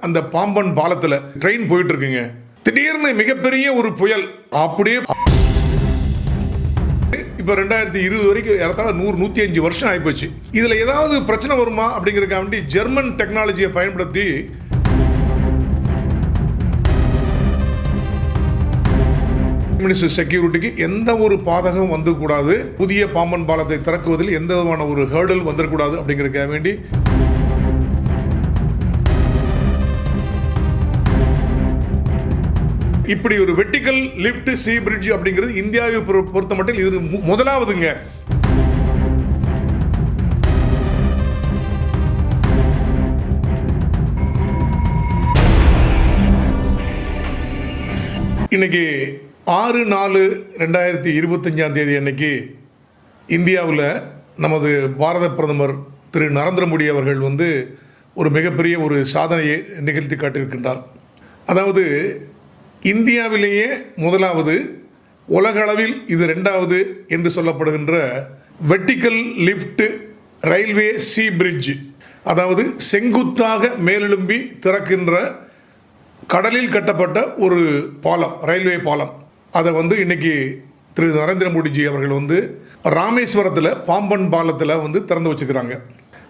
அந்த பாம்பன் பாலத்தில் ட்ரெயின் போயிட்டு இருக்குங்க திடீர்னு மிகப்பெரிய ஒரு புயல் அப்படியே இப்போ ரெண்டாயிரத்தி இருபது வரைக்கும் ஏறத்தாழ நூறு நூற்றி அஞ்சு வருஷம் ஆகிப்போச்சு இதில் ஏதாவது பிரச்சனை வருமா அப்படிங்கிறதுக்காக வேண்டி ஜெர்மன் டெக்னாலஜியை பயன்படுத்தி மினிஸ்டர் செக்யூரிட்டிக்கு எந்த ஒரு பாதகம் வந்துக்கூடாது. புதிய பாம்பன் பாலத்தை திறக்குவதில் எந்த விதமான ஒரு ஹேர்டல் வந்துடக்கூடாது அப்படிங்கிறதுக்காக வேண்டி இப்படி ஒரு வெர்டிக்கல் லிஃப்ட் சீ பிரிட்ஜ் அப்படிங்கிறது இந்தியாவை பொறுத்த மட்டும் இது முதலாவதுங்க. இன்னைக்கு ஆறு நாலு ரெண்டாயிரத்தி இருபத்தஞ்சாம் தேதி அன்னைக்கு இந்தியாவில் நமது பாரத பிரதமர் திரு நரேந்திர மோடி அவர்கள் வந்து ஒரு மிகப்பெரிய ஒரு சாதனையை நிகழ்த்தி காட்டியிருக்கின்றார். அதாவது இந்தியாவிலேயே முதலாவது உலகளவில் இது ரெண்டாவது என்று சொல்லப்படுகின்ற vertical lift railway sea bridge அதாவது செங்குத்தாக மேலெழும்பி திறக்கின்ற கடலில் கட்டப்பட்ட ஒரு பாலம் ரயில்வே பாலம். அதை வந்து இன்னைக்கு திரு. நரேந்திர மோடிஜி அவர்கள் வந்து ராமேஸ்வரத்தில் பாம்பன் பாலத்தில் வந்து திறந்து வச்சுக்கிறாங்க.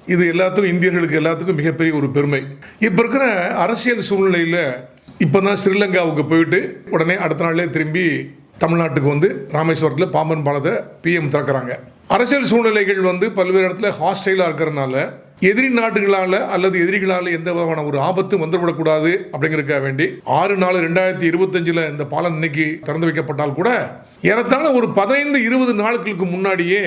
இது எல்லாத்துக்கும் இந்தியர்களுக்கு எல்லாத்துக்கும் மிகப்பெரிய ஒரு பெருமை. இப்போ இருக்கிற அரசியல் சூழ்நிலையில் இப்போ தான் ஸ்ரீலங்காவுக்கு போயிட்டு உடனே அடுத்த நாளே திரும்பி தமிழ்நாட்டுக்கு வந்து ராமேஸ்வரத்தில் பாம்பன் பாலத்தை பிஎம் திறக்கிறாங்க. அரசியல் சூழ்நிலைகள் வந்து பல்வேறு இடத்துல ஹாஸ்டைலாக இருக்கிறனால எதிரி நாடுகளால் அல்லது எதிரிகளால் எந்த விதமான ஒரு ஆபத்து வந்துவிடக்கூடாது அப்படிங்கிறதுக்காக வேண்டி ஆறு நாலு ரெண்டாயிரத்தி இருபத்தஞ்சில் இந்த பாலம் இன்னைக்கு திறந்து வைக்கப்பட்டால் கூட ஏறத்தாழ ஒரு பதினைந்து இருபது நாட்களுக்கு முன்னாடியே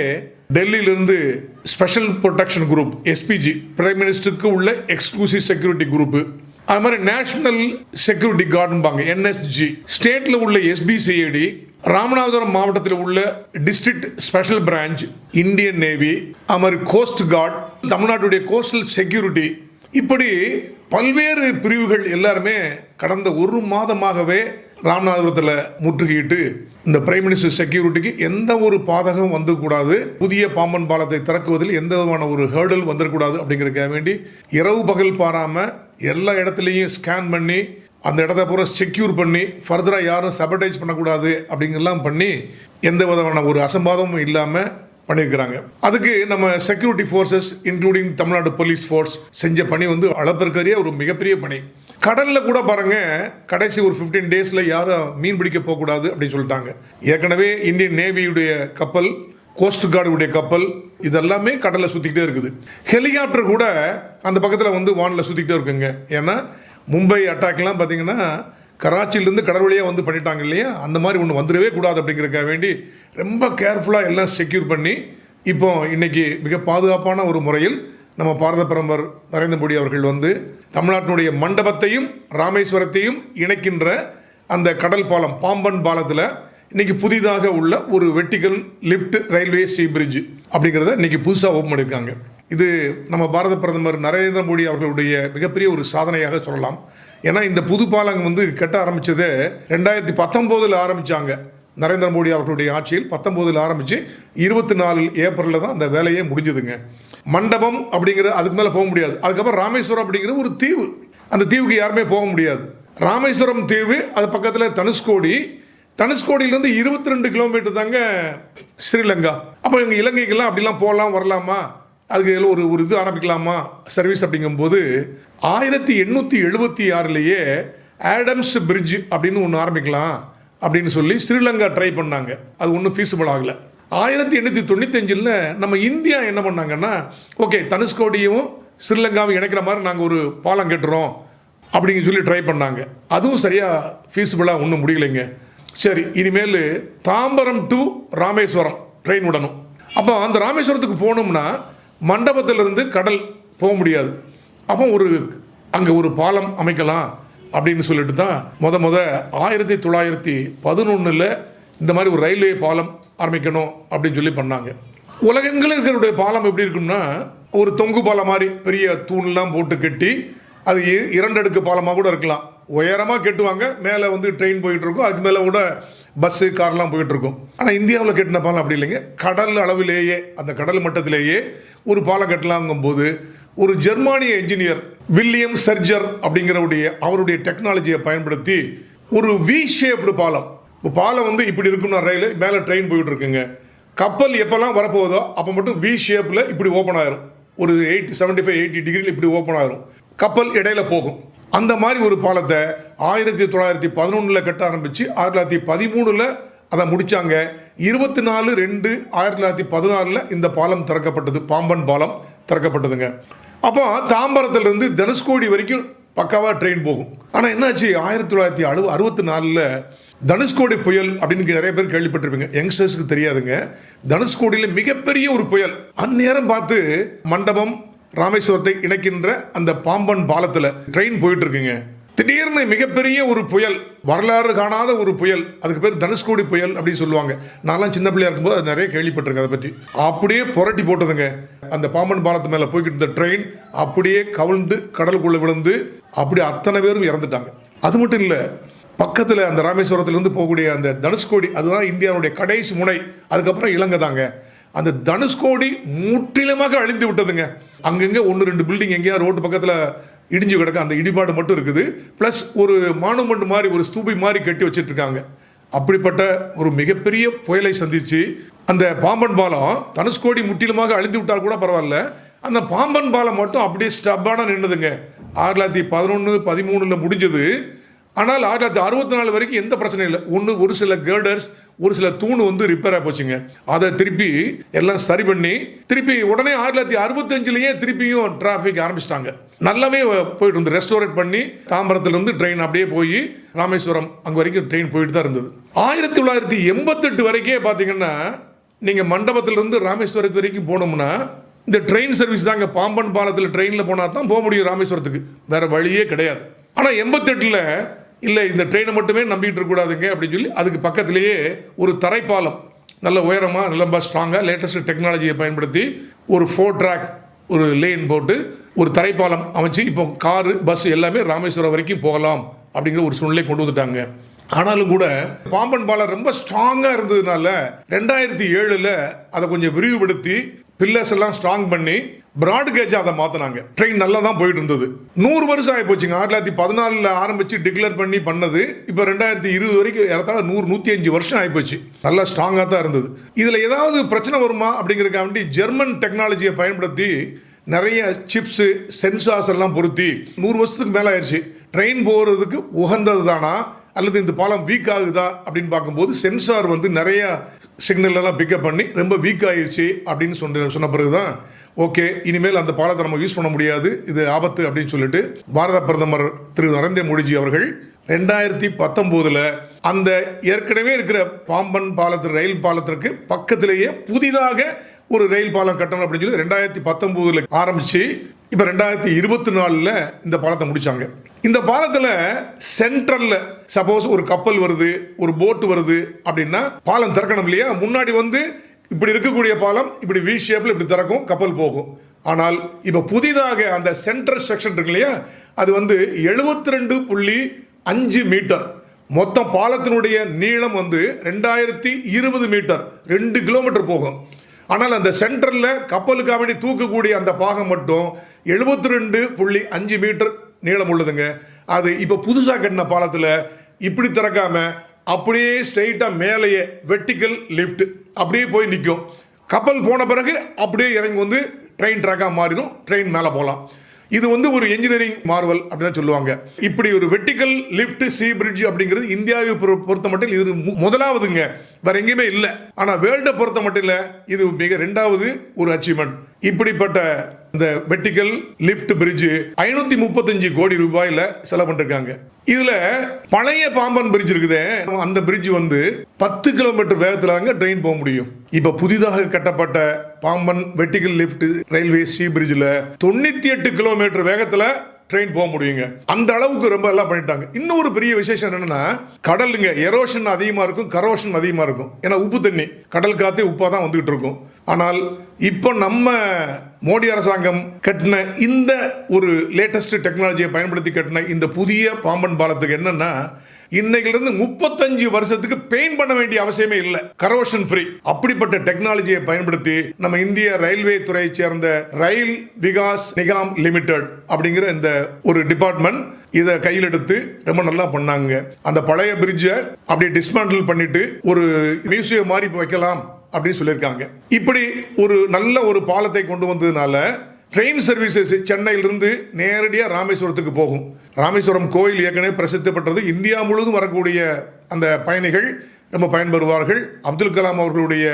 டெல்லியிலிருந்து special protection group SPG prime மினிஸ்டருக்கு உள்ள எக்ஸ்க்ளூசிவ் செக்யூரிட்டி குரூப் அது மாதிரி நேஷனல் செக்யூரிட்டி கார்டும்பாங்க என்எஸ்ஜி ஸ்டேட்டில் உள்ள எஸ்பிசிஐடி ராமநாதபுரம் மாவட்டத்தில் உள்ள district special branch Indian navy அது மாதிரி கோஸ்ட் கார்டு தமிழ்நாட்டுடைய கோஸ்டல் செக்யூரிட்டி இப்படி பல்வேறு பிரிவுகள் எல்லாருமே கடந்த ஒரு மாதமாகவே ராமநாதபுரத்தில் முற்றுகையிட்டு இந்த பிரைம் மினிஸ்டர் செக்யூரிட்டிக்கு எந்த ஒரு பாதகம் வந்துக்கூடாது புதிய பாம்பன் பாலத்தை திறக்குவதில் எந்த விதமான ஒரு ஹேர்டல் வந்துடக்கூடாது அப்படிங்கிறதுக்காக வேண்டி இரவு பகல் பாராமல் எல்லா இடத்துலையும் ஸ்கேன் பண்ணி அந்த இடத்த பூரா செக்யூர் பண்ணி ஃபர்தராக யாரும் சபடைஸ் பண்ணக்கூடாது அப்படிங்கெல்லாம் பண்ணி எந்த விதமான ஒரு அசம்பாதமும் இல்லாமல் பண்ணியிருக்கிறாங்க. அதுக்கு நம்ம security forces including Tamil Nadu police force செஞ்ச பணி வந்து அளப்பிற்கரிய ஒரு மிகப்பெரிய பணி. கடலில் கூட பாருங்க கடைசி ஒரு ஃபிஃப்டீன் டேஸில் யாரும் மீன் பிடிக்க போகக்கூடாது அப்படின்னு சொல்லிட்டாங்க. ஏற்கனவே இந்தியன் நேவியுடைய கப்பல் கோஸ்ட் கார்டுடைய கப்பல் இதெல்லாமே கடலில் சுற்றிக்கிட்டே இருக்குது. ஹெலிகாப்டர் கூட அந்த பக்கத்தில் வந்து வானில் சுற்றிக்கிட்டே இருக்குங்க. ஏன்னா மும்பை அட்டாக்லாம் பார்த்தீங்கன்னா கராச்சியிலேருந்து கடல் வழியாக வந்து பண்ணிட்டாங்க இல்லையா? அந்த மாதிரி ஒன்று வந்துடவே கூடாது அப்படிங்கிறதுக்காக வேண்டி ரொம்ப கேர்ஃபுல்லாக எல்லாம் செக்யூர் பண்ணி இப்போ இன்றைக்கி மிக பாதுகாப்பான ஒரு முறையில் நம்ம பாரத பிரதமர் நரேந்திர மோடி அவர்கள் வந்து தமிழ்நாட்டினுடைய மண்டபத்தையும் ராமேஸ்வரத்தையும் இணைக்கின்ற அந்த கடல் பாலம் பாம்பன் பாலத்தில் இன்னைக்கு புதிதாக உள்ள ஒரு vertical lift railway sea bridge அப்படிங்கிறத இன்னைக்கு புதுசாக ஓப்பன் பண்ணியிருக்காங்க. இது நம்ம பாரத பிரதமர் நரேந்திர மோடி அவர்களுடைய மிகப்பெரிய ஒரு சாதனையாக சொல்லலாம். ஏன்னா இந்த புது பாலம் வந்து கட்ட ஆரம்பித்தது ரெண்டாயிரத்தி பத்தொம்போதில் ஆரம்பிச்சாங்க நரேந்திர மோடி அவர்களுடைய ஆட்சியில். பத்தொம்போதில் ஆரம்பித்து இருபத்தி நாலு ஏப்ரலில் தான் அந்த வேலையே முடிஞ்சதுங்க. மண்டபம் அப்படிங்கிற அதுக்கு மேலே போக முடியாது. அதுக்கப்புறம் ராமேஸ்வரம் அப்படிங்கிற ஒரு தீவு. அந்த தீவுக்கு யாருமே போக முடியாது. ராமேஸ்வரம் தீவு அது பக்கத்தில் தனுஷ்கோடி தனுஷ்கோடியிலேருந்து இருபத்தி ரெண்டு கிலோமீட்டர் தாங்க ஸ்ரீலங்கா. அப்போ எங்கள் இலங்கைக்கெல்லாம் அப்படிலாம் போகலாம் வரலாமா? அதுக்கு இதில் ஒரு ஒரு இது ஆரம்பிக்கலாமா? சர்வீஸ் அப்படிங்கும்போது ஆயிரத்தி எண்ணூற்றி எழுபத்தி ஆறுலேயே ஆடம்ஸ் பிரிட்ஜ் அப்படின்னு ஒன்று ஆரம்பிக்கலாம் அப்படின்னு சொல்லி ஸ்ரீலங்கா ட்ரை பண்ணாங்க. அது ஒன்றும் ஃபீஸிபிள் ஆகலை. ஆயிரத்தி எண்ணூற்றி தொண்ணூத்தஞ்சில் நம்ம இந்தியா என்ன பண்ணாங்கன்னா ஓகே தனுஷ்கோடியும் ஸ்ரீலங்காவும் இணைக்கிற மாதிரி நாங்கள் ஒரு பாலம் கட்டுறோம் அப்படிங்க சொல்லி ட்ரை பண்ணாங்க. அதுவும் சரியாக ஃபீஸிபிளாக ஒன்றும் முடியலைங்க. சரி இனிமேல் தாம்பரம் டு ராமேஸ்வரம் ட்ரெயின் விடணும் அப்போ அந்த ராமேஸ்வரத்துக்கு போகணும்னா மண்டபத்திலிருந்து கடல் போக முடியாது. அப்போ ஒரு அங்கே ஒரு பாலம் அமைக்கலாம் அப்படின்னு சொல்லிட்டு தான் முத முத ஆயிரத்தி தொள்ளாயிரத்தி பதினொன்றில் இந்த மாதிரி ஒரு ரயில்வே பாலம் ஆரம்பிக்கணும் அப்படின்னு சொல்லி பண்ணாங்க. உலகங்களில் இருக்கிற பாலம் எப்படி இருக்கும்னா ஒரு தொங்கு பாலம் மாதிரி பெரிய தூண்லாம் போட்டு கட்டி அது இ- இரண்டு அடுக்கு பாலமாக கூட இருக்கலாம். உயரமாக கட்டுவாங்க மேலே வந்து ட்ரெயின் போயிட்டுருக்கும் அதுக்கு மேலே கூட பஸ்ஸு கார்லாம் போயிட்டுருக்கும். ஆனால் இந்தியாவில் கட்டின பாலம் அப்படி இல்லைங்க. கடல் அளவிலேயே அந்த கடல் மட்டத்திலேயே ஒரு பாலம் கட்டலாங்கும்போது ஒரு ஜெர்மானிய என்ஜினியர் வில்லியம் சர்ஜர் அப்படிங்கிறவுடைய அவருடைய டெக்னாலஜியை பயன்படுத்தி ஒரு வி ஷேப்டு பாலம். இப்போ பாலம் வந்து இப்படி இருக்குன்னா ரயில் மேலே ட்ரெயின் போயிட்டு இருக்குங்க கப்பல் எப்போல்லாம் வரப்போகுதோ அப்போ மட்டும் வி ஷேப்பில் இப்படி ஓப்பன் ஆயிரும். ஒரு எயிட்டி செவன்ட்டி ஃபைவ் எயிட்டி டிகிரியில் இப்படி ஓப்பன் ஆயிரும். கப்பல் இடையில போகும். அந்த மாதிரி ஒரு பாலத்தை ஆயிரத்தி தொள்ளாயிரத்தி பதினொன்றில் கட்ட ஆரம்பித்து ஆயிரத்தி தொள்ளாயிரத்தி பதிமூணில் அதை முடித்தாங்க இருபத்தி நாலு ரெண்டு ஆயிரத்தி தொள்ளாயிரத்தி பதினாறில் இந்த பாலம் திறக்கப்பட்டது. பாம்பன் பாலம் திறக்கப்பட்டதுங்க. அப்போ தாம்பரத்துலேருந்து தனுஷ்கோடி வரைக்கும் பக்காவாக ட்ரெயின் போகும். ஆனால் என்னாச்சு? ஆயிரத்தி தொள்ளாயிரத்தி அழு அறுபத்தி நாலில் தனுஷ்கோடி புயல் அப்படின்னு நிறைய பேர் கேள்விப்பட்டிருப்பீங்க. யங்ஸ்டர்ஸ்க்கு தெரியாதுங்க. தனுஷ்கோடியில் மிகப்பெரிய ஒரு புயல். அந்நேரம் பார்த்து மண்டபம் ராமேஸ்வரத்தை இணைக்கின்ற அந்த பாம்பன் பாலத்தில் ட்ரெயின் போயிட்டு இருக்குங்க திடீர்னு மிகப்பெரிய ஒரு புயல் வரலாறு காணாத ஒரு புயல் அதுக்கு பேர் தனுஷ்கோடி புயல் அப்படின்னு சொல்லுவாங்க. நான்லாம் சின்ன பிள்ளையா இருக்கும்போது அது நிறைய கேள்விப்பட்டிருக்கேன் அதை பற்றி. அப்படியே புரட்டி போட்டதுங்க. அந்த பாம்பன் பாலத்து மேலே போய்கிட்டு இருந்த ட்ரெயின் அப்படியே கவிழ்ந்து கடலுக்குள்ளே விழுந்து அப்படி அத்தனை பேரும் இறந்துட்டாங்க. அது மட்டும் இல்லை பக்கத்தில் அந்த ராமேஸ்வரத்துலேருந்து போகக்கூடிய அந்த தனுஷ்கோடி அதுதான் இந்தியாவுடைய கடைசி முனை. அதுக்கப்புறம் இலங்கை தாங்க. அந்த தனுஷ்கோடி முற்றிலுமாக அழிந்து விட்டதுங்க. அங்கங்கே ஒன்று ரெண்டு பில்டிங் எங்கேயா ரோட்டு பக்கத்தில் இடிஞ்சு கிடக்க. அந்த இடிபாடு மட்டும் இருக்குது. ப்ளஸ் ஒரு மானுமெண்ட் மாதிரி ஒரு ஸ்தூபி மாதிரி கட்டி வச்சிட்ருக்காங்க. அப்படிப்பட்ட ஒரு மிகப்பெரிய புயலை சந்திச்சு அந்த பாம்பன் பாலம் தனுஷ்கோடி முற்றிலுமாக அழிந்து விட்டால் கூட பரவாயில்ல. அந்த பாம்பன் பாலம் மட்டும் அப்படியே ஸ்டப்பான நின்றுதுங்க ஆயிரத்தி தொள்ளாயிரத்தி பதினொன்று பதிமூணில் முடிஞ்சது. ஆனால் ஆயிரத்தி தொள்ளாயிரத்தி அறுபத்தி நாலு வரைக்கும் எந்த பிரச்சனையும் இல்லை. ஒன்று ஒரு சில கேர்டர்ஸ் ஒரு சில தூண் வந்து ரிப்பேர் ஆகி போச்சுங்க. அதை திருப்பி எல்லாம் சரி பண்ணி திருப்பி உடனே ஆயிரத்தி தொள்ளாயிரத்தி அறுபத்தஞ்சிலேயே திருப்பியும் டிராஃபிக் ஆரம்பிச்சிட்டாங்க. நல்லாவே போயிட்டு இருந்து ரெஸ்டோரேட் பண்ணி தாம்பரத்துலேருந்து ட்ரெயின் அப்படியே போய் ராமேஸ்வரம் அங்கே வரைக்கும் ட்ரெயின் போயிட்டு தான் இருந்தது. ஆயிரத்தி தொள்ளாயிரத்தி எண்பத்தெட்டு வரைக்கே பார்த்தீங்கன்னா நீங்கள் மண்டபத்திலேருந்து ராமேஸ்வரத்து வரைக்கும் போனோம்னா இந்த ட்ரெயின் சர்வீஸ் தாங்க பாம்பன் பாலத்தில் ட்ரெயினில் போனால் தான் போக முடியும் ராமேஸ்வரத்துக்கு. வேறு வழியே கிடையாது. ஆனால் எண்பத்தெட்டில் இல்லை இந்த ட்ரெயினை மட்டுமே நம்பிக்கிட்டு இருக்கக்கூடாதுங்க அப்படின்னு சொல்லி அதுக்கு பக்கத்திலேயே ஒரு தரைப்பாலம் நல்ல உயரமாக நல்ல ஸ்ட்ராங்காக லேட்டஸ்ட் டெக்னாலஜியை பயன்படுத்தி ஒரு ஃபோர் ட்ராக் ஒரு லேன் போட்டு ஒரு தரைப்பாலம் அமைச்சு இப்போ காரு பஸ் எல்லாமே ராமேஸ்வரம் வரைக்கும் போகலாம் அப்படிங்கிற ஒரு சூழ்நிலை கொண்டு வந்துட்டாங்க. ஆனாலும் கூட பாம்பன் பாலம் ரொம்ப ஸ்ட்ராங்காக இருந்ததுனால ரெண்டாயிரத்தி ஏழில் அதை கொஞ்சம் விரிவுபடுத்தி பில்லர்ஸ் எல்லாம் ஸ்ட்ராங் பண்ணி பிராட் கேஜ் அதை மாற்றினாங்க ட்ரெயின் நல்லா தான் போயிட்டு இருந்தது நூறு வருஷம் ஆகி போச்சுங்க ஆயிரத்தி தொள்ளாயிரத்தி பதினாலில் ஆரம்பித்து டிக்ளேர் பண்ணி பண்ணது. இப்போ ரெண்டாயிரத்தி இருபது வரைக்கும் ஏறத்தாழ நூறு நூற்றி அஞ்சு வருஷம் ஆகிப்போச்சு நல்லா ஸ்ட்ராங்காக தான் இருந்தது. இதில் ஏதாவது பிரச்சனை வருமா அப்படிங்கிறதுக்காக வேண்டி ஜெர்மன் டெக்னாலஜியை பயன்படுத்தி நிறைய சிப்ஸு சென்சார்ஸ் எல்லாம் பொருத்தி நூறு வருஷத்துக்கு மேலே ஆயிடுச்சு ட்ரெயின் போகிறதுக்கு உகந்தது தானா அல்லது இந்த பாலம் வீக் ஆகுதா? அப்படின்னு பார்க்கும்போது சென்சார் வந்து நிறைய சிக்னல் எல்லாம் பிக்கப் பண்ணி ரொம்ப வீக் ஆயிடுச்சு அப்படின்னு சொன்ன சொன்ன பிறகு தான் ஓகே இனிமேல் அந்த பாலத்தை நம்ம யூஸ் பண்ண முடியாது. இது ஆபத்து அப்படின்னு சொல்லிட்டு பாரத பிரதமர் திரு நரேந்திர மோடிஜி அவர்கள் ரெண்டாயிரத்தி பத்தொம்போதில் அந்த ஏற்கனவே இருக்கிற பாம்பன் பாலத்து ரயில் பாலத்திற்கு பக்கத்திலேயே புதிதாக ஒரு ரயில் பாலம் கட்டணும் அப்படின்னு சொல்லி ரெண்டாயிரத்தி பத்தொம்போதில் ஆரம்பித்து இப்போ ரெண்டாயிரத்தி இருபத்தி நாலில் இந்த பாலத்தை முடித்தாங்க இந்த பாலத்தில் சென்ட்ரலில் சப்போஸ் ஒரு கப்பல் வருது ஒரு போட் வருது அப்படின்னா பாலம் திறக்கணும் இல்லையா? முன்னாடி வந்து இப்படி இருக்கக்கூடிய பாலம் இப்படி வி ஷேப்பில் இப்படி திறக்கும் கப்பல் போகும். ஆனால் இப்போ புதிதாக அந்த சென்ட்ரல் செக்ஷன் இருக்கு இல்லையா? அது வந்து எழுபத்தி ரெண்டு புள்ளி அஞ்சு மீட்டர். மொத்தம் பாலத்தினுடைய நீளம் வந்து ரெண்டாயிரத்தி இருபது மீட்டர். ரெண்டு கிலோமீட்டர் போகும். ஆனால் அந்த சென்டரில் கப்பலுக்காக வேண்டி தூக்கக்கூடிய அந்த பாகம் மட்டும் எழுபத்தி ரெண்டு புள்ளி அஞ்சு மீட்டர் நீளம் உள்ளதுங்க. அது இப்போ புதுசாக கட்டின பாலத்தில் இப்படி திறக்காமல் அப்படியே ஸ்ட்ரெயிட்டாக மேலேயே வெர்டிக்கல் லிஃப்ட் அப்படியே போய் நிற்கும் கப்பல் போன பிறகு அப்படியே இறங்கி வந்து ட்ரெயின் ட்ராக்காக மாறிடும். ட்ரெயின் மேலே போகலாம். இது வந்து ஒரு என்ஜினியரிங் மார்வல் அப்படின்னு சொல்லுவாங்க. இப்படி ஒரு வெர்டிக்கல் லிஃப்ட் சி பிரிட்ஜ் அப்படிங்கிறது இந்தியாவை பொறு- பொறுத்த மட்டும் இது மு- முதலாவதுங்க. வேற எங்கேயுமே இல்லை. ஆனால் வேர்ல்டை பொறுத்த மட்டும் இல்லை இது மிக ரெண்டாவது ஒரு அச்சீவ்மெண்ட் இப்படிப்பட்ட இந்த வெட்டிக்கல் லிஃப்ட் பிரிட்ஜ் ஐநூத்தி முப்பத்தஞ்சு கோடி ரூபாயில செலவு பண்ணிருக்காங்க. இதுல பழைய பாம்பன் பிரிட்ஜ் இருக்குது அந்த பிரிட்ஜ் வந்து பத்து கிலோமீட்டர் வேகத்துல தாங்க ட்ரெயின் போக முடியும். இப்ப புதிதாக கட்டப்பட்ட Pamban vertical lift railway sea பிரிட்ஜில் தொண்ணூத்தி எட்டு கிலோமீட்டர் வேகத்துல ட்ரெயின் போக முடியுங்க. அந்த அளவுக்கு ரொம்ப எல்லாம் பண்ணிட்டாங்க. இன்னொரு பெரிய விசேஷம் என்னன்னா கடலுங்க எரோஷன் அதிகமா இருக்கும் கரோஷன் அதிகமா இருக்கும். ஏன்னா உப்பு தண்ணி கடல் காத்தே உப்பா தான் வந்துகிட்டு இருக்கும். ஆனால் இப்போ நம்ம மோடி அரசாங்கம் கட்டின இந்த ஒரு லேட்டஸ்ட் டெக்னாலஜியை பயன்படுத்தி கட்டின இந்த புதிய பாம்பன் பாலத்துக்கு என்னன்னா இன்னைக்கிலிருந்து முப்பத்தஞ்சு வருஷத்துக்கு பெயிண்ட் பண்ண வேண்டிய அவசியமே இல்லை. கரோஷன் ஃப்ரீ அப்படிப்பட்ட டெக்னாலஜியை பயன்படுத்தி நம்ம இந்திய ரயில்வே துறையை சேர்ந்த ரயில் விகாஸ் நிகாம் லிமிடெட் அப்படிங்கிற இந்த ஒரு டிபார்ட்மெண்ட் இதை கையில் எடுத்து ரொம்ப நல்லா பண்ணாங்க. அந்த பழைய பிரிட்ஜை அப்படியே டிஸ்மேண்டில் பண்ணிட்டு ஒரு மியூசியம் மாதிரி வைக்கலாம். அப்படின்னு சொல்லியிருக்காங்க. இப்படி ஒரு நல்ல ஒரு பாலத்தை கொண்டு வந்ததுனால ட்ரெயின் சர்வீசஸ் சென்னையிலிருந்து நேரடியாக ராமேஸ்வரத்துக்கு போகும். ராமேஸ்வரம் கோயில் ஏற்கனவே பிரசித்தி பெற்றது இந்தியா முழுவதும் வரக்கூடிய அந்த பயணிகள் ரொம்ப பயன்பெறுவார்கள். அப்துல் கலாம் அவர்களுடைய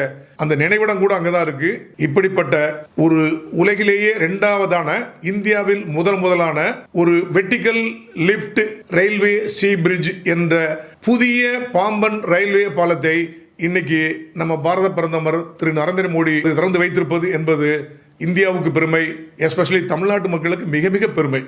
அந்த நினைவிடம் கூட அங்கே தான் இருக்கு. இப்படிப்பட்ட ஒரு உலகிலேயே ரெண்டாவதான இந்தியாவில் முதல் முதலான ஒரு vertical lift railway sea bridge என்ற புதிய பாம்பன் ரயில்வே பாலத்தை இன்னைக்கு நம்ம பாரத பிரதமர் திரு நரேந்திர மோடி திறந்து வைத்திருப்பது என்பது இந்தியாவுக்கு பெருமை எஸ்பெஷலி தமிழ்நாட்டு மக்களுக்கு மிக மிக பெருமை.